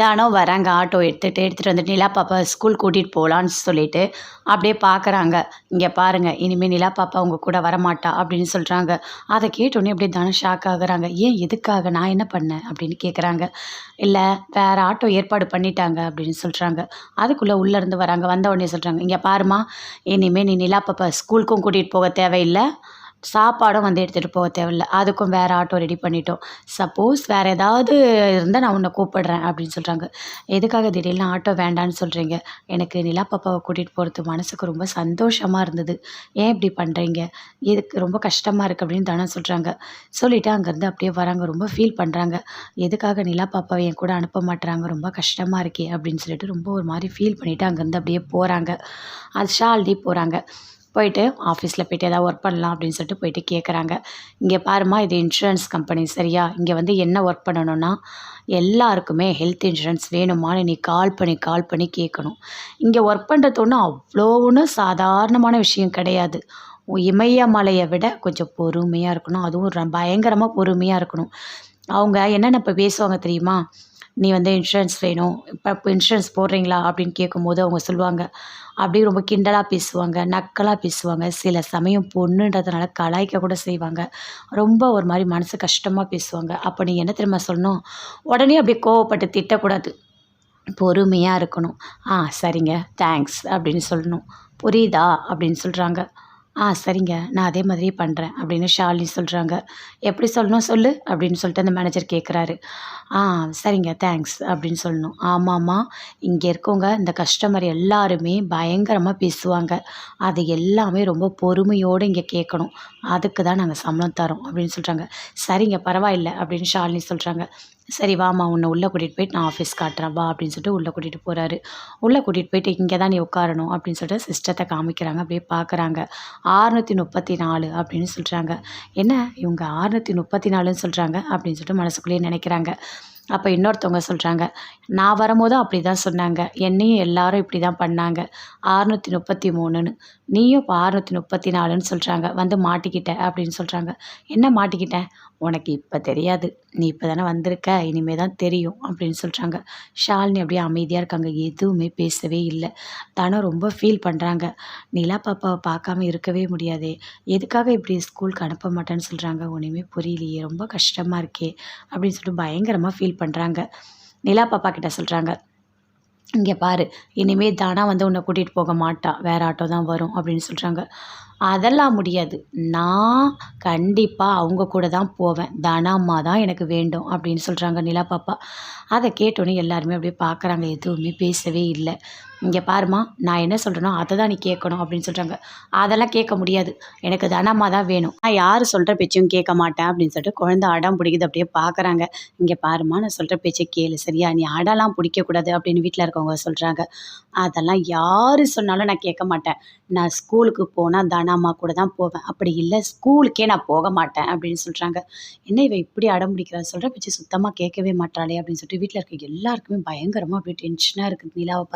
தானோ வராங்க ஆட்டோ எடுத்துகிட்டு எடுத்துகிட்டு வந்துட்டு நிலா பாப்பா ஸ்கூல் கூட்டிகிட்டு போகலான்னு சொல்லிட்டு அப்படியே பார்க்குறாங்க இங்கே பாருங்கள் இனிமேல் நிலா பாப்பா உங்கள் கூட வரமாட்டா அப்படின்னு சொல்கிறாங்க அதை கேட்டோன்னே அப்படியே தானம் ஷாக் ஆகுறாங்க. ஏன் எதுக்காக நான் என்ன பண்ணேன் அப்படின்னு கேட்குறாங்க இல்லை வேறு ஆட்டோ ஏற்பாடு பண்ணிட்டாங்க அப்படின்னு சொல்கிறாங்க அதுக்குள்ளே உள்ளேருந்து வராங்க. வந்த உடனே சொல்கிறாங்க இங்கே பாருமா இனிமேல் நீ நிலா பாப்பா ஸ்கூலுக்கும் கூட்டிகிட்டு போக தேவையில்லை. சாப்பாடும் வந்து எடுத்துகிட்டு போக தேவையில்ல. அதுக்கும் வேறு ஆட்டோ ரெடி பண்ணிட்டோம். சப்போஸ் வேறு ஏதாவது இருந்தால் நான் உன்னை கூப்பிடுறேன் அப்படின்னு சொல்கிறாங்க எதுக்காக திடீர்னு ஆட்டோ வேண்டான்னு சொல்கிறீங்க எனக்கு நிலா பாப்பாவை கூட்டிகிட்டு போகிறது மனசுக்கு ரொம்ப சந்தோஷமாக இருந்தது. ஏன் இப்படி பண்ணுறீங்க இதுக்கு ரொம்ப கஷ்டமாக இருக்குது அப்படின்னு தானே சொல்கிறாங்க சொல்லிவிட்டு அங்கேருந்து அப்படியே வராங்க. ரொம்ப ஃபீல் பண்ணுறாங்க எதுக்காக நிலா பாப்பாவை என் கூட அனுப்ப மாட்டுறாங்க? ரொம்ப கஷ்டமாக இருக்கே அப்படின்னு சொல்லிட்டு ரொம்ப ஒரு மாதிரி ஃபீல் பண்ணிவிட்டு அங்கேருந்து அப்படியே போகிறாங்க அது ஷால்டி போகிறாங்க போயிட்டு ஆஃபீஸில் போயிட்டு எதாவது ஒர்க் பண்ணலாம் அப்படின்னு சொல்லிட்டு போயிட்டு கேட்குறாங்க இங்கே பாருமா இது இன்சூரன்ஸ் கம்பெனி சரியா? இங்கே வந்து என்ன ஒர்க் பண்ணணும்னா எல்லாருக்குமே ஹெல்த் இன்சூரன்ஸ் வேணுமான்னு நீ கால் பண்ணி கால் பண்ணி கேட்கணும் இங்கே ஒர்க் பண்ணுறது ஒன்றும் அவ்வளோ ஒன்றும் சாதாரணமான விஷயம் கிடையாது. இமயமலையை விட கொஞ்சம் பொறுமையாக இருக்கணும். அதுவும் பயங்கரமாக பொறுமையாக இருக்கணும். அவங்க என்னென்ன இப்போ பேசுவாங்க தெரியுமா? நீ வந்து இன்சூரன்ஸ் வேணும். இப்போ இப்போ இன்சூரன்ஸ் போடுறீங்களா? அப்படின்னு கேட்கும்போது அவங்க சொல்லுவாங்க. அப்படியே ரொம்ப கிண்டலாக பேசுவாங்க. நக்கலாக பேசுவாங்க. சில சமயம் பொண்ணுன்றதுனால கலாய்க்க கூட செய்வாங்க. ரொம்ப ஒரு மாதிரி மனசு கஷ்டமாக பேசுவாங்க. அப்போ நீ என்ன தெரியுமா சொல்லணும்? உடனே அப்படியே கோவப்பட்டு திட்டக்கூடாது. பொறுமையாக இருக்கணும். ஆ சரிங்க. தேங்க்ஸ் அப்படின்னு சொல்லணும். புரியுதா? அப்படின்னு சொல்கிறாங்க ஆ சரிங்க. நான் அதே மாதிரியே பண்ணுறேன் அப்படின்னு ஷாலினி சொல்கிறாங்க எப்படி சொல்லணும் சொல்லு அப்படின்னு சொல்லிட்டு அந்த மேனேஜர் கேட்குறாரு ஆ சரிங்க தேங்க்ஸ் அப்படின்னு சொல்லணும். ஆமாம்மா இங்கே இருக்கவங்க இந்த கஸ்டமர் எல்லாருமே பயங்கரமாக பேசுவாங்க. அது எல்லாமே ரொம்ப பொறுமையோடு இங்கே கேட்கணும் அதுக்கு தான் நாங்கள் சம்பளம் தரோம் அப்படின்னு சொல்கிறாங்க சரிங்க பரவாயில்ல அப்படின்னு ஷாலினி சொல்கிறாங்க சரி வாம்மா உன்னை உள்ளே கூட்டிகிட்டு போயிட்டு நான் ஆஃபீஸ் காட்டுறேன். வா அப்படின்னு சொல்லிட்டு உள்ளே கூட்டிகிட்டு போகிறாரு உள்ளே கூட்டிகிட்டு போயிட்டு இங்கே தான் நீ உட்காரணும் அப்படின்னு சொல்லிட்டு சிஸ்டத்தை காமிக்கிறாங்க. அப்படியே பார்க்குறாங்க ஆறுநூற்றி முப்பத்தி நாலு அப்படின்னு சொல்கிறாங்க என்ன? இவங்க ஆறுநூற்றி முப்பத்தி நாலுன்னு சொல்கிறாங்க அப்படின்னு சொல்லிட்டு மனசுக்குள்ளேயே நினைக்கிறாங்க. அப்போ இன்னொருத்தவங்க சொல்கிறாங்க நான் வரும்போதும் அப்படி தான் சொன்னாங்க. என்னையும் எல்லாரும் இப்படி தான் பண்ணாங்க. ஆறுநூற்றி முப்பத்தி மூணுன்னு நீயும் இப்போ ஆறுநூற்றி முப்பத்தி நாலுன்னு சொல்கிறாங்க வந்து மாட்டிக்கிட்ட அப்படின்னு சொல்கிறாங்க என்ன மாட்டிக்கிட்டேன் உனக்கு இப்போ தெரியாது. நீ இப்போ தானே வந்திருக்க. இனிமே தான் தெரியும் அப்படின்னு சொல்கிறாங்க ஷாலினி அப்படியே அமைதியாக இருக்காங்க. எதுவுமே பேசவே இல்லை. தானே ரொம்ப ஃபீல் பண்ணுறாங்க நிலா பாப்பாவை பார்க்காம இருக்கவே முடியாதே. எதுக்காக இப்படி ஸ்கூலுக்கு அனுப்ப மாட்டேன்னு சொல்கிறாங்க ஒன்றுமே புரியலையே. ரொம்ப கஷ்டமாக இருக்கே அப்படின்னு சொல்லிட்டு பயங்கரமாக ஃபீல் பண்ணுறாங்க நிலா பாப்பா கிட்ட சொல்கிறாங்க இங்கே பாரு இனிமேல் தானா வந்து உன்னை கூட்டிகிட்டு போக மாட்டான் வேறு ஆட்டோ தான் வரும் அப்படின்னு சொல்கிறாங்க அதெல்லாம் முடியாது. நான் கண்டிப்பாக அவங்க கூட தான் போவேன். தனாம்மா தான் எனக்கு வேண்டும் அப்படின்னு சொல்கிறாங்க நிலா பாப்பா. அதை கேட்டோன்னே எல்லாருமே அப்படியே பார்க்குறாங்க எதுவுமே பேசவே இல்லை. இங்கே பாருமா நான் என்ன சொல்கிறேனோ அதை தான் நீ கேட்கணும் அப்படின்னு சொல்கிறாங்க அதெல்லாம் கேட்க முடியாது. எனக்கு தனமாக தான் வேணும். நான் யார் சொல்கிற பேச்சையும் கேட்க மாட்டேன் அப்படின்னு சொல்லிட்டு குழந்த அடம் பிடிக்குது அப்படியே பார்க்குறாங்க இங்கே பாருமா நான் சொல்கிற பேச்சை கேளு சரியா? நீ அடலாம் பிடிக்கக்கூடாது அப்படின்னு வீட்டில் இருக்கவங்க சொல்கிறாங்க அதெல்லாம் யார் சொன்னாலும் நான் கேட்க மாட்டேன். நான் ஸ்கூலுக்கு போனால் தனாமா கூட தான் போவேன். அப்படி இல்லை ஸ்கூலுக்கே நான் போக மாட்டேன் அப்படின்னு சொல்கிறாங்க என்ன இவ இப்படி அடம் பிடிக்கிறா? சொல்கிற பேச்சு சுத்தமாக கேட்கவே மாட்டாளே அப்படின்னு சொல்லிட்டு வீட்டில் இருக்க எல்லாருக்குமே பயங்கரமாக அப்படியே டென்ஷனாக இருக்குது. நிலாவை